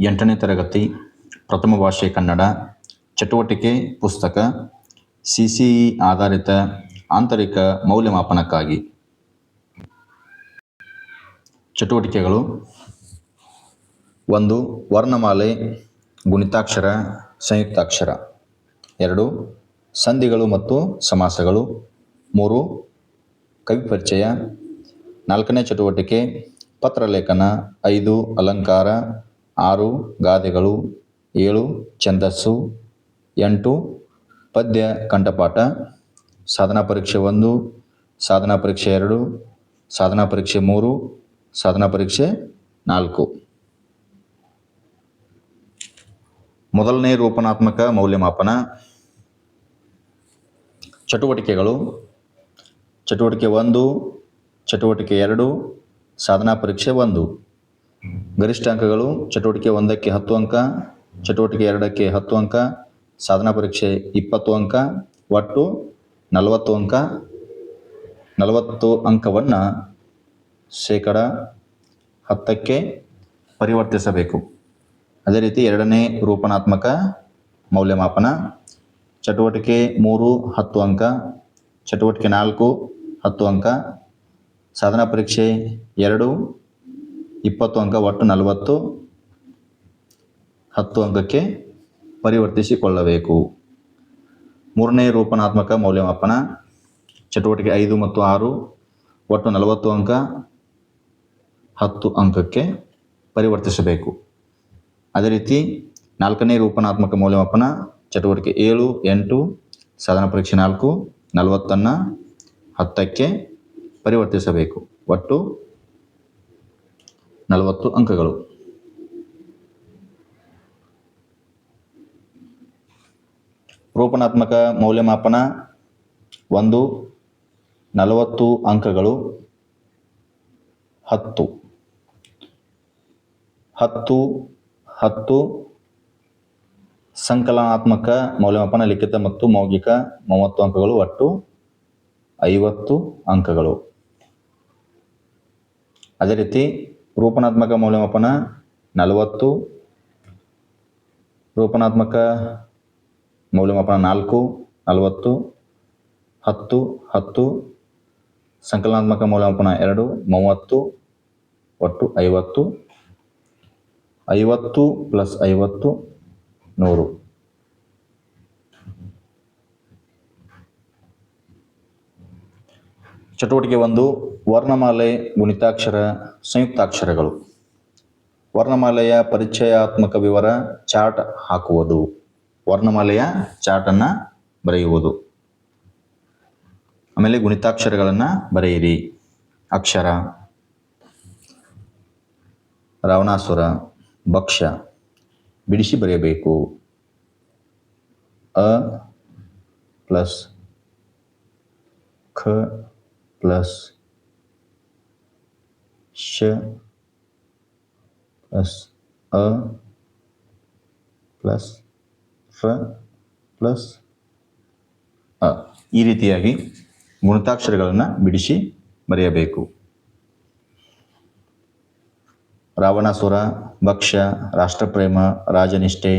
ಎಂಟನೇ ತರಗತಿ, ಪ್ರಥಮ ಭಾಷೆ ಕನ್ನಡ, ಚಟುವಟಿಕೆ, ಪುಸ್ತಕ, ಸಿ ಸಿ ಇ ಆಧಾರಿತ ಆಂತರಿಕ ಮೌಲ್ಯಮಾಪನಕ್ಕಾಗಿ. ಚಟುವಟಿಕೆಗಳು ಒಂದು, ವರ್ಣಮಾಲೆ, ಗುಣಿತಾಕ್ಷರ, ಸಂಯುಕ್ತಾಕ್ಷರ. ಎರಡು, ಸಂಧಿಗಳು ಮತ್ತು ಸಮಾಸಗಳು. ಮೂರು, ಕವಿ ಪರಿಚಯ. ನಾಲ್ಕನೇ ಚಟುವಟಿಕೆ ಪತ್ರಲೇಖನ ಐದು, ಅಲಂಕಾರ. ಆರು ಗಾದೆಗಳು, ಏಳು ಛಂದಸ್ಸು, ಎಂಟು ಪದ್ಯ ಕಂಠಪಾಠ, ಸಾಧನಾ ಪರೀಕ್ಷೆ ಒಂದು, ಸಾಧನಾ ಪರೀಕ್ಷೆ ಎರಡು, ಸಾಧನಾ ಪರೀಕ್ಷೆ ಮೂರು, ಸಾಧನಾ ಪರೀಕ್ಷೆ ನಾಲ್ಕು. ಮೊದಲನೇ ರೂಪನಾತ್ಮಕ ಮೌಲ್ಯಮಾಪನ. ಚಟುವಟಿಕೆಗಳು. ಚಟುವಟಿಕೆ ಒಂದು, ಚಟುವಟಿಕೆ ಎರಡು, ಸಾಧನಾ ಪರೀಕ್ಷೆ ಒಂದು. ಗರಿಷ್ಠ ಅಂಕಗಳು ಚಟುವಟಿಕೆ ಒಂದಕ್ಕೆ ಹತ್ತು ಅಂಕ, ಚಟುವಟಿಕೆ ಎರಡಕ್ಕೆ ಹತ್ತು ಅಂಕ, ಸಾಧನಾ ಪರೀಕ್ಷೆ ಇಪ್ಪತ್ತು ಅಂಕ, ಒಟ್ಟು ನಲವತ್ತು ಅಂಕ, ನಲವತ್ತು ಅಂಕವನ್ನು ಶೇಕಡ ಹತ್ತಕ್ಕೆ ಪರಿವರ್ತಿಸಬೇಕು. ಅದೇ ರೀತಿ ಎರಡನೇ ರೂಪನಾತ್ಮಕ ಮೌಲ್ಯಮಾಪನ, ಚಟುವಟಿಕೆ ಮೂರು ಹತ್ತು ಅಂಕ, ಚಟುವಟಿಕೆ ನಾಲ್ಕು ಹತ್ತು ಅಂಕ, ಸಾಧನಾ ಪರೀಕ್ಷೆ ಎರಡು ಇಪ್ಪತ್ತು ಅಂಕ ಒಟ್ಟು ನಲವತ್ತು ಹತ್ತು ಅಂಕಕ್ಕೆ ಪರಿವರ್ತಿಸಿಕೊಳ್ಳಬೇಕು. ಮೂರನೇ ರೂಪನಾತ್ಮಕ ಮೌಲ್ಯಮಾಪನ, ಚಟುವಟಿಕೆ ಐದು ಮತ್ತು ಆರು, ಒಟ್ಟು ನಲವತ್ತು ಅಂಕ ಹತ್ತು ಅಂಕಕ್ಕೆ ಪರಿವರ್ತಿಸಬೇಕು. ಅದೇ ರೀತಿ ನಾಲ್ಕನೇ ರೂಪನಾತ್ಮಕ ಮೌಲ್ಯಮಾಪನ, ಚಟುವಟಿಕೆ ಏಳು, ಎಂಟು, ಸಾಧನ ಪರೀಕ್ಷೆ ನಾಲ್ಕು, ನಲವತ್ತನ್ನು ಹತ್ತಕ್ಕೆ ಪರಿವರ್ತಿಸಬೇಕು. ಒಟ್ಟು ನಲವತ್ತು ಅಂಕಗಳು. ರೂಪನಾತ್ಮಕ ಮೌಲ್ಯಮಾಪನ ಒಂದು, ನಲವತ್ತು ಅಂಕಗಳು, ಹತ್ತು. ಹತ್ತು ಹತ್ತು, ಸಂಕಲನಾತ್ಮಕ ಮೌಲ್ಯಮಾಪನ ಲಿಖಿತ ಮತ್ತು ಮೌಖಿಕ ಮೂವತ್ತು ಅಂಕಗಳು, ಒಟ್ಟು ಐವತ್ತು ಅಂಕಗಳು. ಅದೇ ರೀತಿ ರೂಪನಾತ್ಮಕ ಮೌಲ್ಯಮಾಪನ ನಲವತ್ತು. ರೂಪನಾತ್ಮಕ ಮೌಲ್ಯಮಾಪನ ನಾಲ್ಕು, ನಲವತ್ತು. ಹತ್ತು ಹತ್ತು. ಸಂಕಲನಾತ್ಮಕ ಮೌಲ್ಯಮಾಪನ ಎರಡು, ಮೂವತ್ತು. ಒಟ್ಟು ಐವತ್ತು. ಐವತ್ತು ಪ್ಲಸ್ ಐವತ್ತು, ನೂರು. ಚಟುವಟಿಕೆ ಒಂದು ವರ್ಣಮಾಲೆ, ಗುಣಿತಾಕ್ಷರ, ಸಂಯುಕ್ತಾಕ್ಷರಗಳು. ವರ್ಣಮಾಲೆಯ ಪರಿಚಯಾತ್ಮಕ ವಿವರ ಚಾರ್ಟ್ ಹಾಕುವುದು. ವರ್ಣಮಾಲೆಯ ಚಾರ್ಟನ್ನು ಬರೆಯುವುದು. ಆಮೇಲೆ ಗುಣಿತಾಕ್ಷರಗಳನ್ನು ಬರೆಯಿರಿ. ಅಕ್ಷರ. ರಾವಣಾಸುರ ಭಕ್ಷ ಬಿಡಿಸಿ ಬರೆಯಬೇಕು. ಅ ಪ್ಲಸ್ ಖ ಪ್ಲಸ್ ಶ ಪ್ಲಸ್ ಅ ಪ್ಲಸ್ f ಪ್ಲಸ್ ಅ ಈ ರೀತಿಯಾಗಿ ಗುಣತಾಕ್ಷರಗಳನ್ನು ಬಿಡಿಸಿ ಬರೆಯಬೇಕು. ರಾವಣಾಸುರ ಭಕ್ಷ ರಾಷ್ಟ್ರಪ್ರೇಮ, ರಾಜನಿಷ್ಠೆ,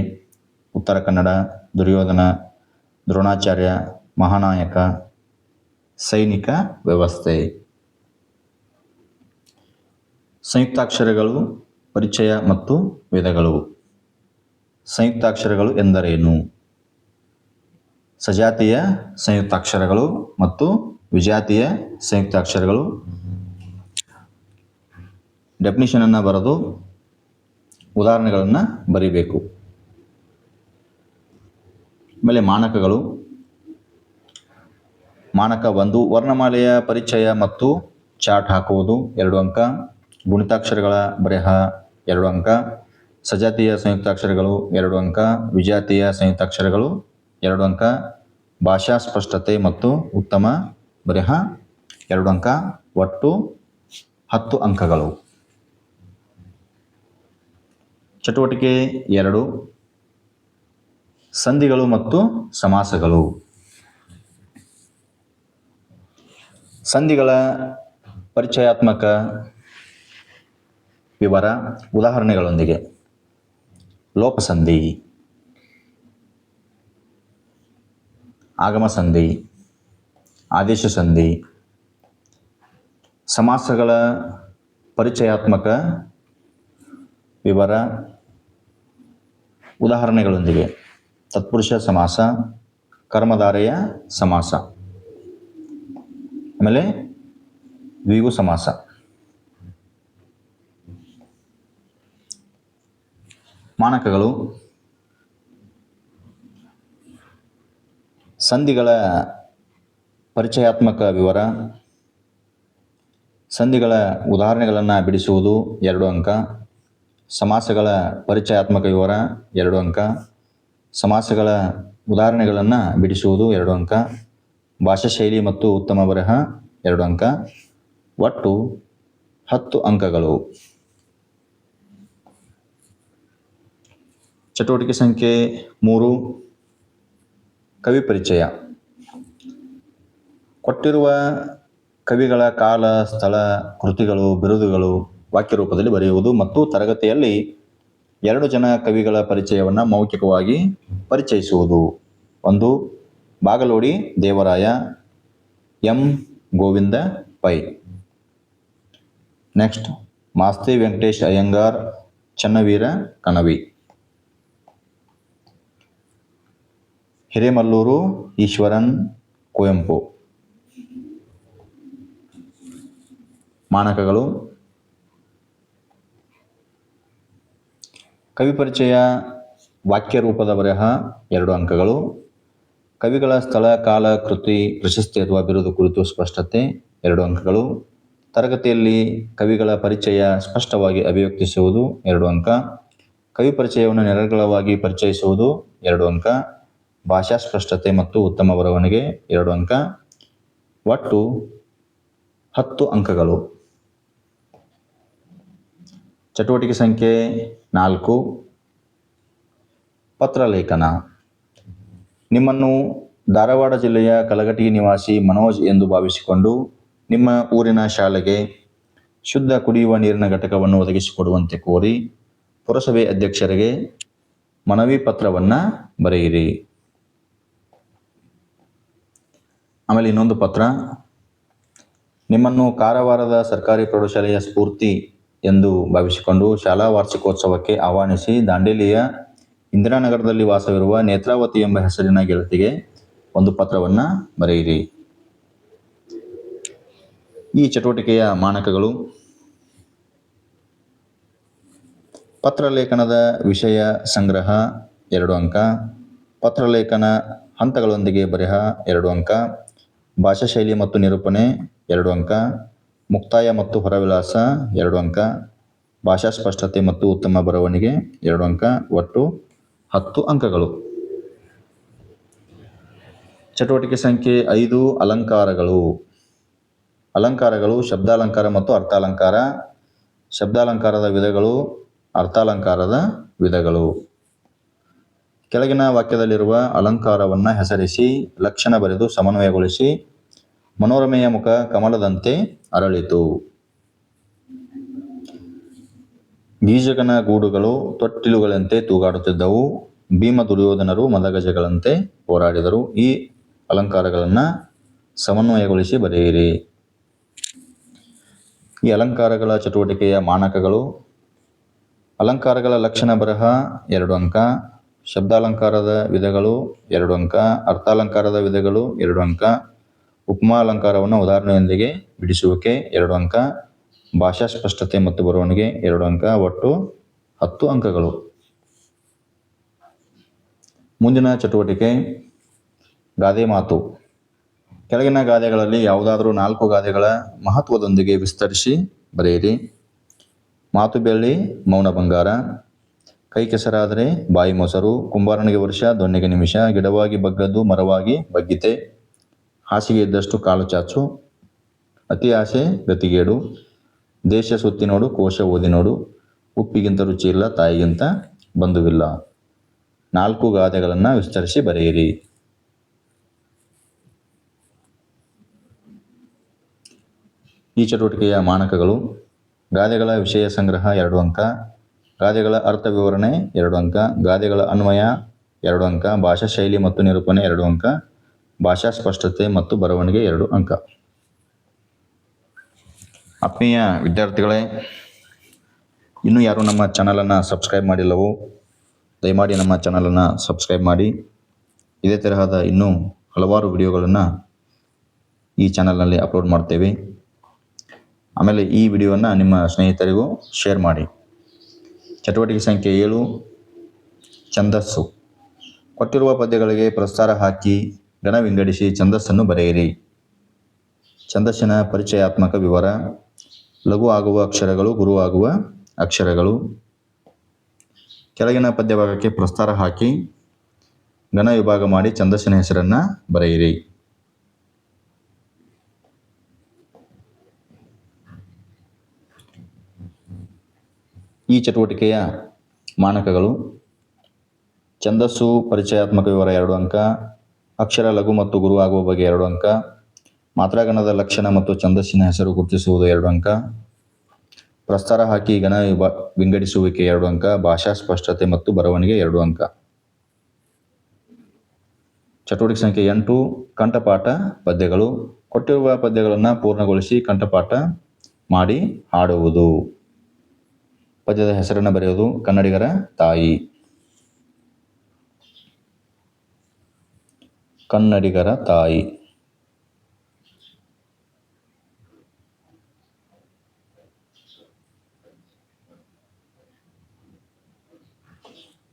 ಉತ್ತರ ಕನ್ನಡ, ದುರ್ಯೋಧನ, ದ್ರೋಣಾಚಾರ್ಯ, ಮಹಾನಾಯಕ, ಸೈನಿಕ ವ್ಯವಸ್ಥೆ. ಸಂಯುಕ್ತಾಕ್ಷರಗಳು, ಪರಿಚಯ ಮತ್ತು ವಿಧಗಳು ಸಂಯುಕ್ತಾಕ್ಷರಗಳು ಎಂದರೇನು? ಸಜಾತಿಯ ಸಂಯುಕ್ತಾಕ್ಷರಗಳು ಮತ್ತು ವಿಜಾತಿಯ ಸಂಯುಕ್ತಾಕ್ಷರಗಳು. ಡೆಫಿನಿಷನನ್ನು ಬರೆದು ಉದಾಹರಣೆಗಳನ್ನು ಬರೀಬೇಕು. ಆಮೇಲೆ ಮಾನಕಗಳು. ಮಾನಕ ಒಂದು ವರ್ಣಮಾಲೆಯ ಪರಿಚಯ ಮತ್ತು ಚಾರ್ಟ್ ಹಾಕುವುದು ಎರಡು ಅಂಕ. ಗುಣಿತಾಕ್ಷರಗಳ ಬರೆಹ ಎರಡು ಅಂಕ, ಸಜಾತಿಯ ಸಂಯುಕ್ತಾಕ್ಷರಗಳು ಎರಡು ಅಂಕ, ವಿಜಾತಿಯ ಸಂಯುಕ್ತಾಕ್ಷರಗಳು ಎರಡು ಅಂಕ, ಭಾಷಾ ಸ್ಪಷ್ಟತೆ ಮತ್ತು ಉತ್ತಮ ಬರೆಹ ಎರಡು ಅಂಕ, ಒಟ್ಟು ಹತ್ತು ಅಂಕಗಳು. ಚಟುವಟಿಕೆ ಎರಡು, ಸಂಧಿಗಳು ಮತ್ತು ಸಮಾಸಗಳು. ಸಂಧಿಗಳ ಪರಿಚಯಾತ್ಮಕ ವಿವರ ಉದಾಹರಣೆಗಳೊಂದಿಗೆ. ಲೋಪಸಂಧಿ. ಆಗಮ ಸಂಧಿ ಆದೇಶ ಸಂಧಿ ಸಮಾಸಗಳ ಪರಿಚಯಾತ್ಮಕ ವಿವರ ಉದಾಹರಣೆಗಳೊಂದಿಗೆ. ತತ್ಪುರುಷ ಸಮಾಸ, ಕರ್ಮಧಾರೆಯ ಸಮಾಸ. ಆಮೇಲೆ ದ್ವಿಗು ಸಮಾಸ. ಮಾನಕಗಳು, ಸಂಧಿಗಳ ಪರಿಚಯಾತ್ಮಕ ವಿವರ, ಸಂಧಿಗಳ ಉದಾಹರಣೆಗಳನ್ನು ಬಿಡಿಸುವುದು ಎರಡು ಅಂಕ, ಸಮಾಸಗಳ ಪರಿಚಯಾತ್ಮಕ ವಿವರ ಎರಡು ಅಂಕ, ಸಮಾಸಗಳ ಉದಾಹರಣೆಗಳನ್ನು ಬಿಡಿಸುವುದು ಎರಡು ಅಂಕ ಭಾಷಾ ಶೈಲಿ ಮತ್ತು ಉತ್ತಮ ಬರಹ ಎರಡು ಅಂಕ, ಒಟ್ಟು ಹತ್ತು ಅಂಕಗಳು. ಚಟುವಟಿಕೆ ಸಂಖ್ಯೆ ಮೂರು, ಕವಿ ಪರಿಚಯ. ಕೊಟ್ಟಿರುವ ಕವಿಗಳ ಕಾಲ, ಸ್ಥಳ, ಕೃತಿಗಳು, ಬಿರುದುಗಳು ವಾಕ್ಯ ರೂಪದಲ್ಲಿ ಬರೆಯುವುದು ಮತ್ತು ತರಗತಿಯಲ್ಲಿ ಎರಡು ಜನ ಕವಿಗಳ ಪರಿಚಯವನ್ನು ಮೌಖಿಕವಾಗಿ ಪರಿಚಯಿಸುವುದು. ಒಂದು, ಬಾಗಲೋಡಿ ದೇವರಾಯ ಎಂ. ಗೋವಿಂದ ಪೈ. ನೆಕ್ಸ್ಟ್, ಮಾಸ್ತಿ ವೆಂಕಟೇಶ್ ಅಯ್ಯಂಗಾರ್, ಚನ್ನವೀರ ಕಣವಿ. ಹಿರೇಮಲ್ಲೂರು, ಈಶ್ವರನ್, ಕುವೆಂಪು. ಮಾನಕಗಳು. ಕವಿ ಪರಿಚಯ, ವಾಕ್ಯ ರೂಪದ ಬರಹ, ಎರಡು ಅಂಕಗಳು. ಕವಿಗಳ ಸ್ಥಳ, ಕಾಲ, ಕೃತಿ, ಪ್ರಶಸ್ತಿ ಅಥವಾ ಬಿರುದು ಕುರಿತು ಸ್ಪಷ್ಟತೆ, ಎರಡು ಅಂಕಗಳು. ತರಗತಿಯಲ್ಲಿ ಕವಿಗಳ ಪರಿಚಯ ಸ್ಪಷ್ಟವಾಗಿ ಅಭಿವ್ಯಕ್ತಿಸುವುದು ಎರಡು ಅಂಕ. ಕವಿ ಪರಿಚಯವನ್ನು ನಿರರ್ಗಳವಾಗಿ ಪರಿಚಯಿಸುವುದು ಎರಡು ಅಂಕ. ಭಾಷಾ ಸ್ಪಷ್ಟತೆ ಮತ್ತು ಉತ್ತಮ ಬರವಣಿಗೆ, ಎರಡು ಅಂಕ. ಒಟ್ಟು ಹತ್ತು ಅಂಕಗಳು. ಚಟುವಟಿಕೆ ಸಂಖ್ಯೆ ನಾಲ್ಕು. ಪತ್ರಲೇಖನ ನಿಮ್ಮನ್ನು ಧಾರವಾಡ ಜಿಲ್ಲೆಯ ಕಲಗಟಿ ನಿವಾಸಿ ಮನೋಜ್ ಎಂದು ಭಾವಿಸಿಕೊಂಡು ನಿಮ್ಮ ಊರಿನ ಶಾಲೆಗೆ ಶುದ್ಧ ಕುಡಿಯುವ ನೀರಿನ ಘಟಕವನ್ನು ಒದಗಿಸಿಕೊಡುವಂತೆ ಕೋರಿ ಪುರಸಭೆ ಅಧ್ಯಕ್ಷರಿಗೆ ಮನವಿ ಪತ್ರವನ್ನು ಬರೆಯಿರಿ. ಆಮೇಲೆ ಇನ್ನೊಂದು ಪತ್ರ. ನಿಮ್ಮನ್ನು ಕಾರವಾರದ ಸರ್ಕಾರಿ ಪ್ರೌಢಶಾಲೆಯ ಸ್ಫೂರ್ತಿ ಎಂದು ಭಾವಿಸಿಕೊಂಡು ಶಾಲಾ ವಾರ್ಷಿಕೋತ್ಸವಕ್ಕೆ ಆಹ್ವಾನಿಸಿ ದಾಂಡೇಲಿಯ ಇಂದಿರಾನಗರದಲ್ಲಿ ವಾಸವಿರುವ ನೇತ್ರಾವತಿ ಎಂಬ ಹೆಸರಿನ ಗೆಳತಿಗೆ ಒಂದು ಪತ್ರವನ್ನು ಬರೆಯಿರಿ. ಈ ಚಟುವಟಿಕೆಯ ಮಾನಕಗಳು. ಪತ್ರಲೇಖನದ ವಿಷಯ ಸಂಗ್ರಹ ಎರಡು ಅಂಕ. ಪತ್ರಲೇಖನ ಹಂತಗಳೊಂದಿಗೆ ಬರೆಹ ಎರಡು ಅಂಕ. ಭಾಷಾ ಶೈಲಿ ಮತ್ತು ನಿರೂಪಣೆ ಎರಡು ಅಂಕ, ಮುಕ್ತಾಯ ಮತ್ತು ಹೊರವಿಲಾಸ ಎರಡು ಅಂಕ, ಭಾಷಾ ಸ್ಪಷ್ಟತೆ ಮತ್ತು ಉತ್ತಮ ಬರವಣಿಗೆ ಎರಡು ಅಂಕ, ಒಟ್ಟು ಹತ್ತು ಅಂಕಗಳು. ಚಟುವಟಿಕೆ ಸಂಖ್ಯೆ ಐದು, ಅಲಂಕಾರಗಳು. ಅಲಂಕಾರಗಳು ಶಬ್ದಾಲಂಕಾರ ಮತ್ತು ಅರ್ಥಾಲಂಕಾರ. ಶಬ್ದಾಲಂಕಾರದ ವಿಧಗಳು, ಅರ್ಥಾಲಂಕಾರದ ವಿಧಗಳು. ಕೆಳಗಿನ ವಾಕ್ಯದಲ್ಲಿರುವ ಅಲಂಕಾರವನ್ನು ಹೆಸರಿಸಿ, ಲಕ್ಷಣ ಬರೆದು ಸಮನ್ವಯಗೊಳಿಸಿ, ಮನೋರಮೆಯ ಮುಖ ಕಮಲದಂತೆ ಅರಳಿತು. ಬೀಜಗನ ಗೂಡುಗಳು ತೊಟ್ಟಿಲುಗಳಂತೆ ತೂಗಾಡುತ್ತಿದ್ದವು. ಭೀಮ ದುರ್ಯೋಧನರು ಮದಗಜಗಳಂತೆ ಹೋರಾಡಿದರು. ಈ ಅಲಂಕಾರಗಳನ್ನು ಸಮನ್ವಯಗೊಳಿಸಿ ಬರೆಯಿರಿ. ಈ ಅಲಂಕಾರಗಳ ಚಟುವಟಿಕೆಯ ಮಾನಕಗಳು. ಅಲಂಕಾರಗಳ ಲಕ್ಷಣ ಬರಹ ಎರಡು ಅಂಕ. ಶಬ್ದಾಲಂಕಾರದ ವಿಧಗಳು ಎರಡು ಅಂಕ, ಅರ್ಥಾಲಂಕಾರದ ವಿಧಗಳು ಎರಡು ಅಂಕ ಉಪಮಾ ಅಲಂಕಾರವನ್ನು ಉದಾಹರಣೆಯೊಂದಿಗೆ ಬಿಡಿಸುವಿಕೆ ಎರಡು ಅಂಕ, ಭಾಷಾ ಸ್ಪಷ್ಟತೆ ಮತ್ತು ಬರವಣಿಗೆ ಎರಡು ಅಂಕ, ಒಟ್ಟು ಹತ್ತು ಅಂಕಗಳು. ಮುಂದಿನ ಚಟುವಟಿಕೆ, ಗಾದೆ ಮಾತು. ಕೆಳಗಿನ ಗಾದೆಗಳಲ್ಲಿ ಯಾವುದಾದರೂ ನಾಲ್ಕು ಗಾದೆಗಳ ಮಹತ್ವದೊಂದಿಗೆ ವಿಸ್ತರಿಸಿ ಬರೆಯಿರಿ. ಮಾತು ಬೆಳ್ಳಿ, ಮೌನ ಬಂಗಾರ. ಕೈ ಕೆಸರಾದರೆ ಬಾಯಿ ಮೊಸರು, ಕುಂಬಾರನಿಗೆ ವರ್ಷ ದೊನ್ನೆಗೆ ನಿಮಿಷ, ಗಿಡವಾಗಿ ಬಗ್ಗದ್ದು, ಮರವಾಗಿ ಬಗ್ಗಿತೆ. ಹಾಸಿಗೆ ಇದ್ದಷ್ಟು ಕಾಲು ಚಾಚು. ಅತಿ ಆಸೆ, ಗತಿಗೇಡು. ದೇಶ ಸುತ್ತಿ ನೋಡು, ಕೋಶ ಓದಿ ನೋಡು. ಉಪ್ಪಿಗಿಂತ ರುಚಿ ಇಲ್ಲ, ತಾಯಿಗಿಂತ ಬಂಧುವಿಲ್ಲ. ನಾಲ್ಕು ಗಾದೆಗಳನ್ನು ವಿಸ್ತರಿಸಿ ಬರೆಯಿರಿ. ಈ ಚಟುವಟಿಕೆಯ ಮಾನಕಗಳು ಗಾದೆಗಳ ವಿಷಯ ಸಂಗ್ರಹ ಎರಡು ಅಂಕ. ಗಾದೆಗಳ ಅರ್ಥ ವಿವರಣೆ ಎರಡು ಅಂಕ, ಗಾದೆಗಳ ಅನ್ವಯ ಎರಡು ಅಂಕ, ಭಾಷಾ ಶೈಲಿ ಮತ್ತು ನಿರೂಪಣೆ ಎರಡು ಅಂಕ, ಭಾಷಾ ಸ್ಪಷ್ಟತೆ ಮತ್ತು ಬರವಣಿಗೆ ಎರಡು ಅಂಕ. ಆತ್ಮೀಯ ವಿದ್ಯಾರ್ಥಿಗಳೇ, ಇನ್ನೂ ಯಾರು ನಮ್ಮ ಚಾನಲನ್ನು ಸಬ್ಸ್ಕ್ರೈಬ್ ಮಾಡಿಲ್ಲವೋ, ದಯಮಾಡಿ ನಮ್ಮ ಚಾನಲನ್ನು ಸಬ್ಸ್ಕ್ರೈಬ್ ಮಾಡಿ. ಇದೇ ತರಹದ ಇನ್ನೂ ಹಲವಾರು ವಿಡಿಯೋಗಳನ್ನು ಈ ಚಾನಲ್ನಲ್ಲಿ ಅಪ್ಲೋಡ್ ಮಾಡ್ತೇವೆ. ಆಮೇಲೆ ಈ ವಿಡಿಯೋವನ್ನು ನಿಮ್ಮ ಸ್ನೇಹಿತರಿಗೂ ಶೇರ್ ಮಾಡಿ. ಚಟುವಟಿಕೆ ಸಂಖ್ಯೆ ಏಳು, ಛಂದಸ್ಸು. ಕೊಟ್ಟಿರುವ ಪದ್ಯಗಳಿಗೆ ಪ್ರಸ್ತಾರ ಹಾಕಿ ಗಣ ವಿಂಗಡಿಸಿ ಛಂದಸ್ಸನ್ನು ಬರೆಯಿರಿ. ಛಂದಸ್ಸಿನ ಪರಿಚಯಾತ್ಮಕ ವಿವರ, ಲಘು ಆಗುವ ಅಕ್ಷರಗಳು, ಗುರು ಆಗುವ ಅಕ್ಷರಗಳು. ಕೆಳಗಿನ ಪದ್ಯಭಾಗಕ್ಕೆ ಪ್ರಸ್ತಾರ ಹಾಕಿ ಗಣ ವಿಭಾಗ ಮಾಡಿ ಛಂದಸ್ಸಿನ ಹೆಸರನ್ನು ಬರೆಯಿರಿ. ಈ ಚಟುವಟಿಕೆಯ ಮಾನಕಗಳು. ಛಂದಸ್ಸು, ಪರಿಚಯಾತ್ಮಕ ವಿವರ ಎರಡು ಅಂಕ, ಅಕ್ಷರ, ಲಘು ಮತ್ತು ಗುರು ಆಗುವ ಬಗ್ಗೆ ಎರಡು ಅಂಕ ಮಾತ್ರಾಗಣದ ಲಕ್ಷಣ ಮತ್ತು ಛಂದಸ್ಸಿನ ಹೆಸರು ಗುರುತಿಸುವುದು ಎರಡು ಅಂಕ, ಪ್ರಸ್ತಾರ ಹಾಕಿ ಗಣ ವಿಂಗಡಿಸುವಿಕೆ ಎರಡು ಅಂಕ, ಭಾಷಾ ಸ್ಪಷ್ಟತೆ ಮತ್ತು ಬರವಣಿಗೆ ಎರಡು ಅಂಕ. ಚಟುವಟಿಕೆ ಸಂಖ್ಯೆ ಎಂಟು, ಕಂಠಪಾಠ ಪದ್ಯಗಳು. ಕೊಟ್ಟಿರುವ ಪದ್ಯಗಳನ್ನು ಪೂರ್ಣಗೊಳಿಸಿ ಕಂಠಪಾಠ ಮಾಡಿ ಹಾಡುವುದು. ಪದ್ಯದ ಹೆಸರನ್ನು ಬರೆಯುವುದು ಕನ್ನಡಿಗರ ತಾಯಿ. ಕನ್ನಡಿಗರ ತಾಯಿ.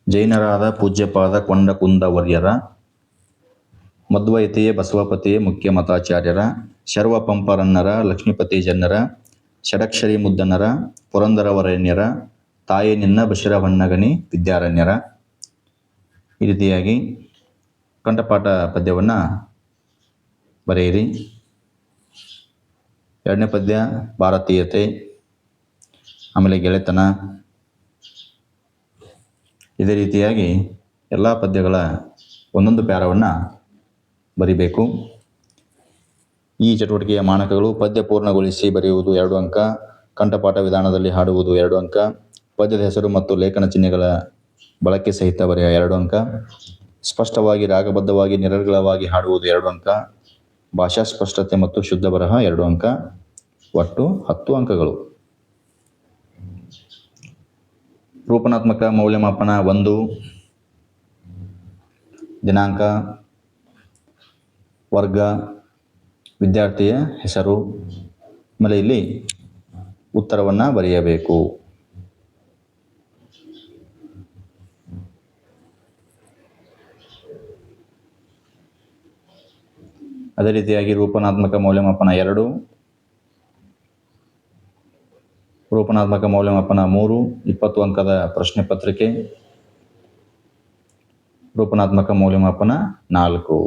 ಜೈನರಾದ ಪೂಜ್ಯಪಾದ ಕೊಂಡ ಕುಂದವರ್ಯರ ಮಧ್ವೈತಿಯೇ ಬಸವಪತಿಯೇ ಮುಖ್ಯ ಮತಾಚಾರ್ಯರ ಶರ್ವ ಪಂಪರನ್ನರ ಲಕ್ಷ್ಮೀಪತಿ ಜನ್ನರ ಷಡಕ್ಷರಿ ಮುದ್ದನರ, ಪುರಂದರವರಣ್ಯರ, ತಾಯಿ ನಿನ್ನ ಬಶಿರವಣ್ಣಗಣಿ ವಿದ್ಯಾರಣ್ಯರ. ಈ ರೀತಿಯಾಗಿ ಕಂಠಪಾಠ ಪದ್ಯವನ್ನು ಬರೆಯಿರಿ. ಎರಡನೇ ಪದ್ಯ, ಭಾರತೀಯತೆ, ಆಮೇಲೆ ಗೆಳೆತನ. ಇದೇ ರೀತಿಯಾಗಿ ಎಲ್ಲ ಪದ್ಯಗಳ ಒಂದೊಂದು ಪ್ಯಾರವನ್ನು ಬರಿಬೇಕು. ಈ ಚಟುವಟಿಕೆಯ ಮಾನಕಗಳು ಪದ್ಯ ಪೂರ್ಣಗೊಳಿಸಿ ಬರೆಯುವುದು ಎರಡು ಅಂಕ, ಕಂಠಪಾಠ ವಿಧಾನದಲ್ಲಿ ಹಾಡುವುದು ಎರಡು ಅಂಕ, ಪದ್ಯದ ಹೆಸರು ಮತ್ತು ಲೇಖನ ಚಿಹ್ನೆಗಳ ಬಳಕೆ ಸಹಿತ ಬರೆಯ ಎರಡು ಅಂಕ, ಸ್ಪಷ್ಟವಾಗಿ, ರಾಗಬದ್ಧವಾಗಿ, ನಿರರ್ಗಳವಾಗಿ ಹಾಡುವುದು ಎರಡು ಅಂಕ, ಭಾಷಾ ಸ್ಪಷ್ಟತೆ ಮತ್ತು ಶುದ್ಧ ಬರಹ ಎರಡು ಅಂಕ. ಒಟ್ಟು ಹತ್ತು ಅಂಕಗಳು. ರೂಪನಾತ್ಮಕ ಮೌಲ್ಯಮಾಪನ ಒಂದು, ದಿನಾಂಕ, ವರ್ಗ ವಿದ್ಯಾರ್ಥಿಯ ಹೆಸರು ಆಮೇಲೆ ಇಲ್ಲಿ ಉತ್ತರವನ್ನು ಬರೆಯಬೇಕು. ಅದೇ ರೀತಿಯಾಗಿ ರೂಪನಾತ್ಮಕ ಮೌಲ್ಯಮಾಪನ ಎರಡು, ರೂಪನಾತ್ಮಕ ಮೌಲ್ಯಮಾಪನ ಮೂರು, ಇಪ್ಪತ್ತು ಅಂಕದ ಪ್ರಶ್ನೆ ಪತ್ರಿಕೆ, ರೂಪನಾತ್ಮಕ ಮೌಲ್ಯಮಾಪನ ನಾಲ್ಕು.